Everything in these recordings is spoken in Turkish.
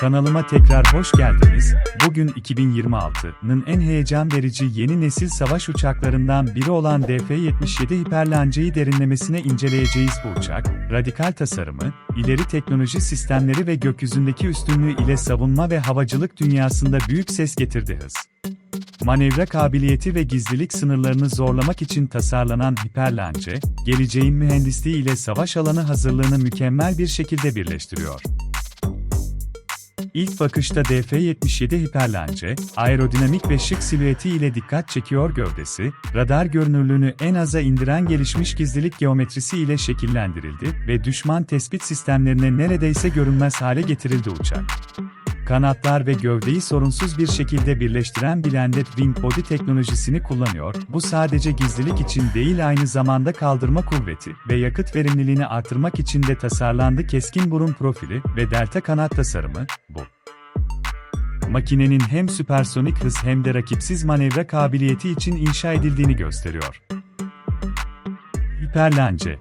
Kanalıma tekrar hoş geldiniz. Bugün 2026'nın en heyecan verici yeni nesil savaş uçaklarından biri olan DF-77 Hiperlanca'yı derinlemesine inceleyeceğiz bu uçak, radikal tasarımı, ileri teknoloji sistemleri ve gökyüzündeki üstünlüğü ile savunma ve havacılık dünyasında büyük ses getirdi hız. Manevra kabiliyeti ve gizlilik sınırlarını zorlamak için tasarlanan Hiperlance, geleceğin mühendisliği ile savaş alanı hazırlığını mükemmel bir şekilde birleştiriyor. İlk bakışta DF-77 Hiperlance, aerodinamik ve şık silüeti ile dikkat çekiyor gövdesi, radar görünürlüğünü en aza indiren gelişmiş gizlilik geometrisi ile şekillendirildi ve düşman tespit sistemlerine neredeyse görünmez hale getirildi uçak. Kanatlar ve gövdeyi sorunsuz bir şekilde birleştiren Blended Wing Body teknolojisini kullanıyor. Bu sadece gizlilik için değil aynı zamanda kaldırma kuvveti ve yakıt verimliliğini artırmak için de tasarlandı keskin burun profili ve delta kanat tasarımı, bu. Makinenin hem süpersonik hız hem de rakipsiz manevra kabiliyeti için inşa edildiğini gösteriyor. Hiperlance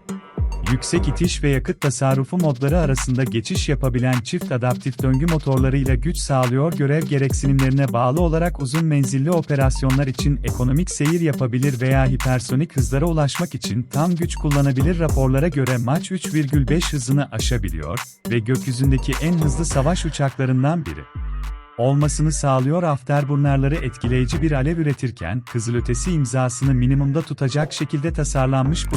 Yüksek itiş ve yakıt tasarrufu modları arasında geçiş yapabilen çift adaptif döngü motorlarıyla güç sağlıyor görev gereksinimlerine bağlı olarak uzun menzilli operasyonlar için ekonomik seyir yapabilir veya hipersonik hızlara ulaşmak için tam güç kullanabilir raporlara göre Mach 3,5 hızını aşabiliyor ve gökyüzündeki en hızlı savaş uçaklarından biri olmasını sağlıyor afterburnерları etkileyici bir alev üretirken kızılötesi imzasını minimumda tutacak şekilde tasarlanmış bu.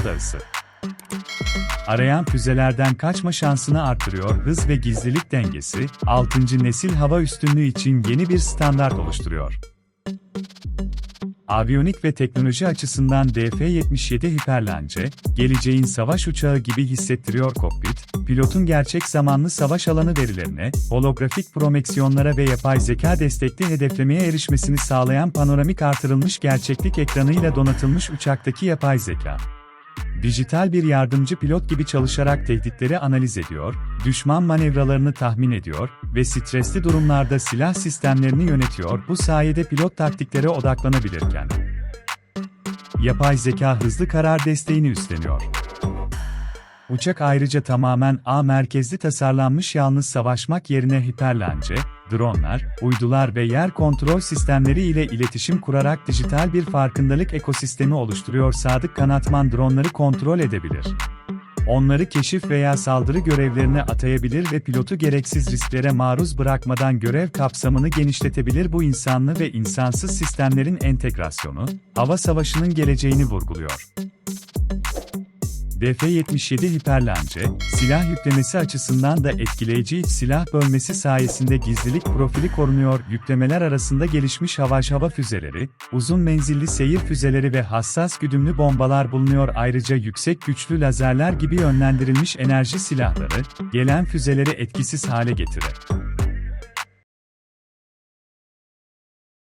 Arayan füzelerden kaçma şansını artırıyor hız ve gizlilik dengesi, 6. nesil hava üstünlüğü için yeni bir standart oluşturuyor. Aviyonik ve teknoloji açısından DF-77 Hiperlance, geleceğin savaş uçağı gibi hissettiriyor kokpit, pilotun gerçek zamanlı savaş alanı verilerine, holografik promeksiyonlara ve yapay zeka destekli hedeflemeye erişmesini sağlayan panoramik artırılmış gerçeklik ekranıyla donatılmış uçaktaki yapay zeka dijital bir yardımcı pilot gibi çalışarak tehditleri analiz ediyor, düşman manevralarını tahmin ediyor ve stresli durumlarda silah sistemlerini yönetiyor. Bu sayede pilot taktiklere odaklanabilirken yapay zeka hızlı karar desteğini üstleniyor. Uçak ayrıca tamamen A merkezli tasarlanmış yalnız savaşmak yerine hiperlance, dronlar, uydular ve yer kontrol sistemleri ile iletişim kurarak dijital bir farkındalık ekosistemi oluşturuyor. Sadık kanatman dronları kontrol edebilir. Onları keşif veya saldırı görevlerine atayabilir ve pilotu gereksiz risklere maruz bırakmadan görev kapsamını genişletebilir. Bu insanlı ve insansız sistemlerin entegrasyonu, hava savaşının geleceğini vurguluyor. DF-77 Hiperlance, silah yüklemesi açısından da etkileyici silah bölmesi sayesinde gizlilik profili korunuyor. Yüklemeler arasında gelişmiş havaş hava füzeleri, uzun menzilli seyir füzeleri ve hassas güdümlü bombalar bulunuyor. Ayrıca yüksek güçlü lazerler gibi yönlendirilmiş enerji silahları, gelen füzeleri etkisiz hale getirir.